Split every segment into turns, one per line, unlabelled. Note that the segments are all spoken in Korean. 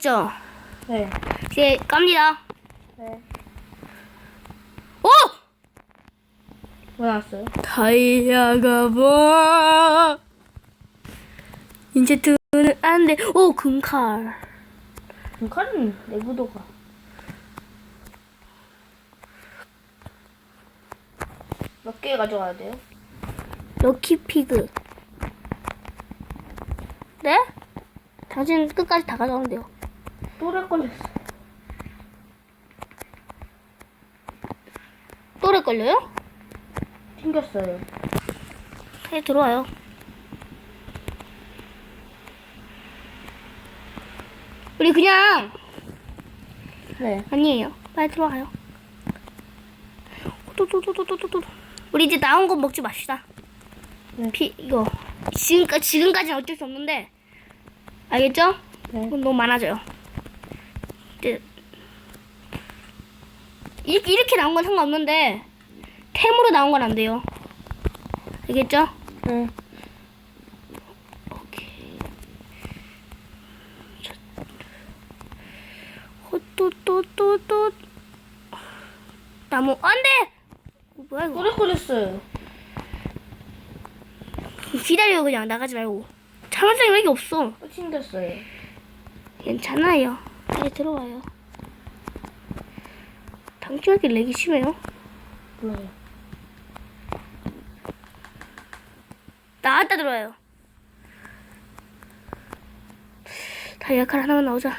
죠
네.
이제 깝니다.
네.
오!
뭐 나왔어요?
다이아가 뭐? 인체트는 안 돼. 오, 금칼.
이 칼은 내구도가. 몇 개 가져가야 돼요?
럭키 피그. 네? 당신 끝까지 다 가져가면 돼요.
또래 걸렸어.
또래 걸려요?
튕겼어요.
빨리 들어와요. 우리 그냥
네.
아니에요. 빨리 들어와요. 또또또또또또 우리 이제 나온 거 먹지 맙시다.
네.
피 이거 지금까지 지금까지는 어쩔 수 없는데 알겠죠?
네.
너무 많아져요. 이제 이렇게 이렇게 나온 건 상관없는데 템으로 나온 건 안 돼요. 알겠죠?
네.
오케이. 또 또 또 또 나무 안 돼. 뭐야 이거?
걸렸어요.
기다려 그냥 나가지 말고. 자물쇠이 왜 이렇게 없어?
또 튕겼어요.
괜찮아요. 빨리 들어와요. 이렇게 렉이 심해요?
몰라요.
나왔다 들어와요. 다이아 칼 하나만 나오자.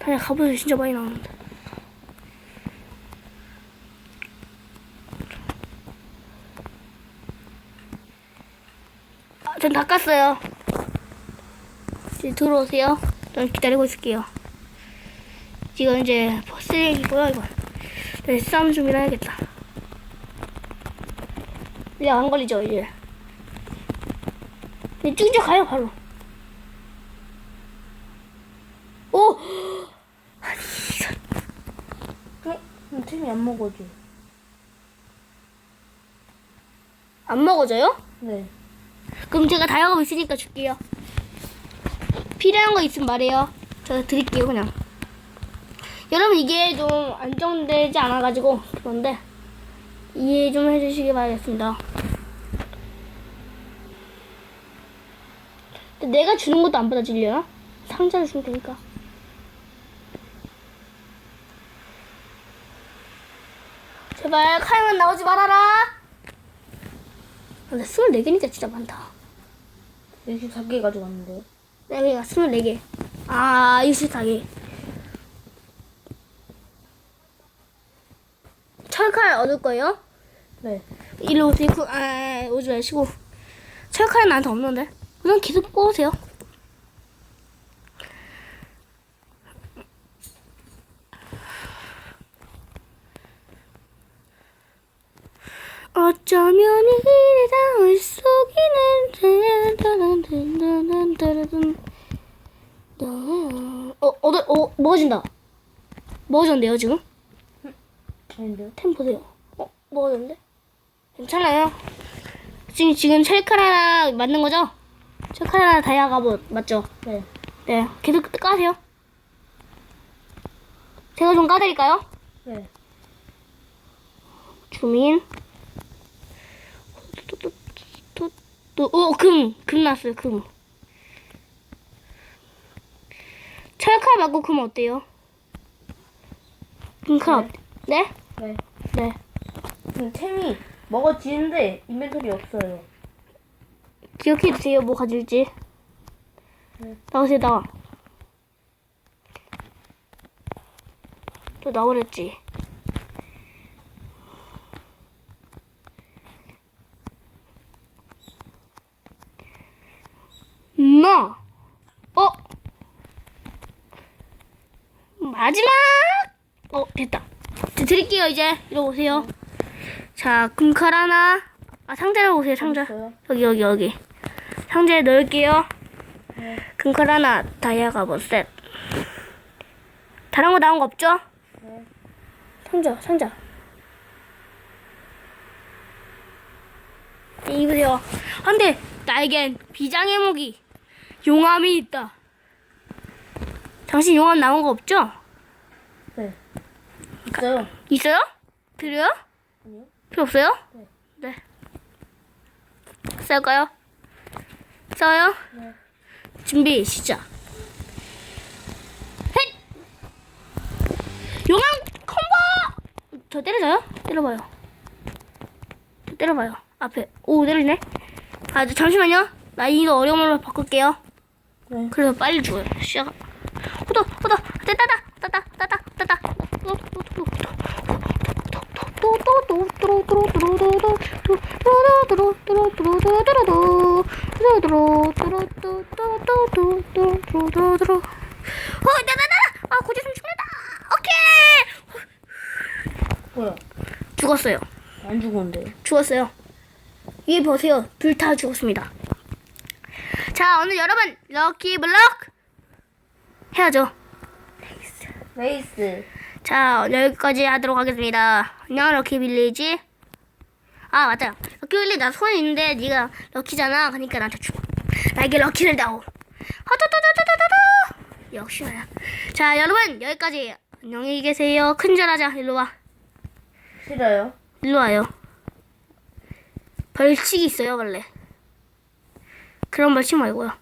다이아 갑옷이 진짜 많이 나오는데. 전 닦았어요. 이제 들어오세요. 전 기다리고 있을게요. 지금 이제 쓰레기고요, 이거. 네, 싸움 준비를 해야겠다. 이제 안 걸리죠, 이제. 이제 쭉쭉 가요, 바로. 오! 아니, 이거
어? 음, 템이 안 먹어줘.
안 먹어져요?
네.
그럼 제가 다이아가 있으니까 줄게요. 필요한 거 있으면 말해요. 제가 드릴게요, 그냥. 여러분, 이게 좀 안정되지 않아가지고, 그런데, 이해 좀 해주시기 바라겠습니다. 근데 내가 주는 것도 안 받아들려나? 상자를 주면 되니까. 제발, 칼만 나오지 말아라! 아, 근데 24개니까 진짜 많다.
64개 가져갔는데요.
네 개가 24개. 아, 64개. 철칼 얻을 거예요?
네.
일로 오세요. 그, 아, 오지 마시고. 철칼은 나한테 없는데. 그냥 계속 뽑으세요. 어쩌면 이 리 닿을 속이는 어, 얻어, 어, 먹어진다. 먹어졌는데요, 지금?
아닌데요?
템 보세요. 어, 먹었는데? 괜찮아요. 지금, 지금 하나 맞는 거죠? 철칼 하나 다이아 갑옷, 맞죠?
네.
네. 계속 까세요. 제가 좀 까드릴까요?
네.
주민. 또, 또, 또, 또, 오, 금. 금 났어요, 금. 철칼 맞고 금 어때요? 금칼
네.
어때? 네?
네.
네.
음, 템이 먹어지는데 인벤토리 없어요.
기억해 주세요. 뭐 가질지.
네.
나오세요, 나와. 또 나오랬지. 나. 어. 마지막. 어 됐다. 자, 드릴게요 이제. 이리 오세요. 자 금칼 하나. 아 상자로 오세요 상자. 여기 여기 여기 상자에 넣을게요
네.
금칼 하나 다이아 갑옷 셋 다른 거 나온 거 없죠?
네.
상자 상자 네, 입으세요. 한데 나에겐 비장의 무기 용암이 있다. 당신 용암 남은 거 없죠?
네. 있어요.
있어요? 필요요?
아니요.
필요 없어요?
네.
네. 싸울까요? 싸워요?
네.
준비 시작. 헷! 용암 콤보! 저 때려줘요? 때려봐요. 저 때려봐요. 앞에. 오 때리네. 아 저, 잠시만요. 난이도 어려움으로 바꿀게요.
네.
그래서 빨리 죽어요. 시작. 호도 호도 따따다 어, 나나나! 아, 고지 숨 죽는다. 오케이.
뭐야?
죽었어요.
안 죽었는데.
죽었어요. 위에 보세요. 둘 다 죽었습니다. 자, 오늘 여러분 럭키 블럭 해야죠.
레이스.
자, 여기까지 하도록 하겠습니다. 안녕, 럭키 빌리지. 아, 맞아요. 럭키 빌리지 나 손에 있는데 네가 럭키잖아. 그러니까 나한테 주고. 나에게 럭키를 다오. 하다다다다다다. 역시 나야. 자, 여러분 여기까지. 안녕히 계세요. 큰절하자. 일로 와.
싫어요.
일로 와요. 벌칙이 있어요, 원래. 그런 벌칙 말고요.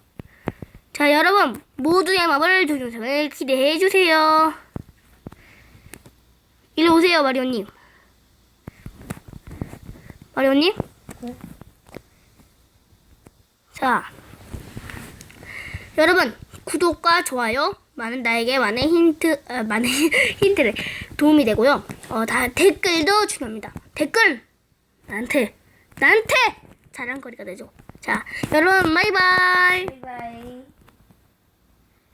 자, 여러분 모두의 마블 동영상을 기대해 주세요. 일로 오세요, 마리오님. 마리오님?
네.
자, 여러분 구독과 좋아요 많은 나에게 많은 힌트, 아, 많은 힌트를 도움이 되고요. 어, 다 댓글도 중요합니다. 댓글 나한테 나한테 자랑거리가 되죠. 자, 여러분 바이바이.